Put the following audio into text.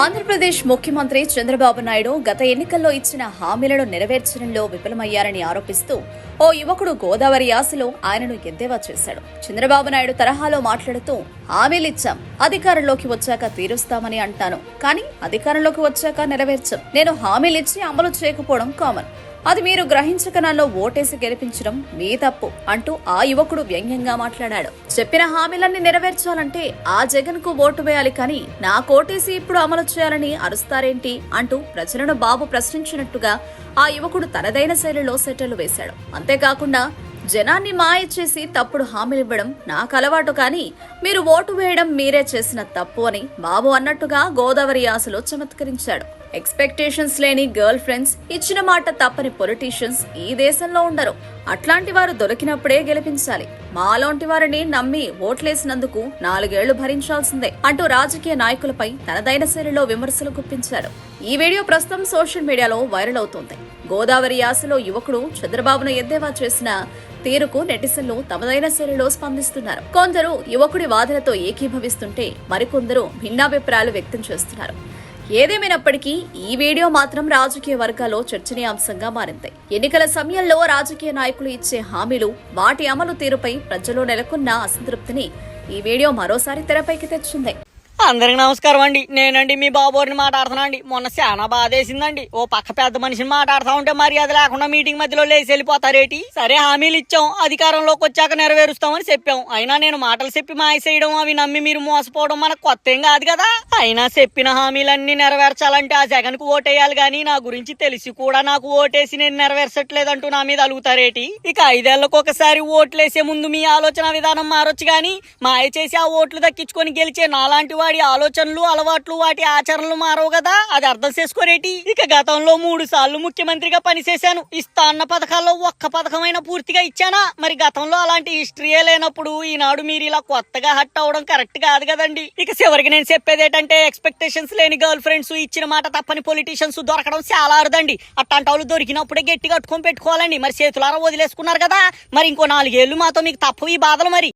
ఆంధ్రప్రదేశ్ ముఖ్యమంత్రి చంద్రబాబు నాయుడు గత ఎన్నికల్లో ఇచ్చిన హామీలను నెరవేర్చడంలో విఫలమయ్యారని ఆరోపిస్తూ ఓ యువకుడు గోదావరి యాసలో ఆయనను ఎద్దేవా చేశాడు. చంద్రబాబు నాయుడు తరహాలో మాట్లాడుతూ హామీలిచ్చాం అధికారంలోకి వచ్చాక తీరుస్తామని అంటాను. కానీ అధికారంలోకి వచ్చాక నెరవేర్చం. నేను హామీలిచ్చి అమలు చేయకపోవడం కామన్. అది మీరు గ్రహించక నన్ను ఓటేసి గెలిపించడం మీ తప్పు అంటూ ఆ యువకుడు వ్యంగ్యంగా మాట్లాడాడు. చెప్పిన హామీలన్నీ నెరవేర్చాలంటే ఆ జగన్కు ఓటు వేయాలి కానీ నా కోటేసి ఇప్పుడు అమలు చేయాలని అరుస్తారేంటి అంటూ ప్రజలను బాబు ప్రశ్నించినట్టుగా ఆ యువకుడు తనదైన శైలిలో సెటర్లు వేశాడు. అంతేకాకుండా జనాన్ని మాయ చేసి తప్పుడు హామీలు ఇవ్వడం నాకు అలవాటు కానీ మీరు ఓటు వేయడం మీరే చేసిన తప్పు అని బాబు అన్నట్టుగా గోదావరి ఆశలో చమత్కరించాడు. ఎక్స్పెక్టేషన్స్ లేని గర్ల్ ఫ్రెండ్స్ ఇచ్చిన మాట తప్పని పొలిటీషియన్స్ ఈ దేశంలో ఉండరు. అట్లాంటి వారు దొరికినప్పుడే గెలిపించాలి. మాలాంటి వారిని నమ్మి ఓట్లేసినందుకు నాలుగేళ్ళు భరించాల్సిందే అంటూ రాజకీయ నాయకులపై తనదైన శైలిలో విమర్శలు గుప్పించారు. ఈ వీడియో ప్రస్తుతం సోషల్ మీడియాలో వైరల్ అవుతోంది. గోదావరి యాసలో యువకుడు చంద్రబాబును ఎద్దేవా చేసిన తీరుకు నెటిజన్లు తమదైన శైలిలో స్పందిస్తున్నారు. కొందరు యువకుడి వాదనతో ఏకీభవిస్తుంటే మరికొందరు భిన్నాభిప్రాయాలు వ్యక్తం చేస్తున్నారు. ఏదేమైనప్పటికీ ఈ వీడియో మాత్రం రాజకీయ వర్గాల్లో చర్చనీయాంశంగా మారింది. ఎన్నికల సమయంలో రాజకీయ నాయకులు ఇచ్చే హామీలు వాటి అమలు తీరుపై ప్రజలు నెలకొన్న అసంతృప్తిని ఈ వీడియో మరోసారి తెరపైకి తెచ్చింది. అందరికి నమస్కారం అండి. నేనండి మీ బాబోరిని మాట్లాడుతున్నా అండి. మొన్న చాలా బాధేసిందండి. ఓ పక్క పెద్ద మనిషిని మాట్లాడుతా ఉంటే మరి అది లేకుండా మీటింగ్ మధ్యలో లేచి వెళ్ళిపోతారేటి సరే హామీలు ఇచ్చాం. అధికారంలోకి వచ్చాక నెరవేరుస్తామని చెప్పాం. అయినా నేను మాటలు చెప్పి మాయసేయడం అవి నమ్మి మీరు మోసపోవడం మనకు కొత్త ఏం కాదు కదా. అయినా చెప్పిన హామీలన్నీ నెరవేర్చాలంటే ఆ జగన్కు ఓటేయాలి కానీ నా గురించి తెలిసి కూడా నాకు ఓటేసి నేను నెరవేర్చట్లేదంటూ నా మీద అలుగుతారేటి ఇక ఐదేళ్ళకు ఒకసారి ఓట్లేసే ముందు మీ ఆలోచన విధానం మారొచ్చు కానీ మాయ చేసి ఆ ఓట్లు దక్కించుకొని గెలిచే నాలాంటి వాడు ఆలోచనలు అలవాట్లు వాటి ఆచరణలు మారవు కదా? అది అర్థం చేసుకోరేటి? ఇక గతంలో మూడు సార్లు ముఖ్యమంత్రిగా పనిచేశాను. ఇస్తా అన్న పథకాల్లో ఒక్క పథకమైన పూర్తిగా ఇచ్చానా? మరి గతంలో అలాంటి హిస్టరీయే లేనప్పుడు ఈనాడు మీరు ఇలా కొత్తగా హట్ అవడం కరెక్ట్ కాదు కదండి. ఇక చివరికి నేను చెప్పేది ఏంటంటే ఎక్స్పెక్టేషన్స్ లేని గర్ల్ ఫ్రెండ్స్ ఇచ్చిన మాట తప్పని పొలిటీషియన్స్ దొరకడం చాలా అరుదండి. అట్లాంటి వాళ్ళు దొరికినప్పుడే గట్టి కట్టుకొని పెట్టుకోవాలండి. మరి చేతులారా వదిలేసుకున్నారు కదా? మరి ఇంకో నాలుగేళ్ళు మాతో మీకు తప్పవు ఈ బాధలు మరి.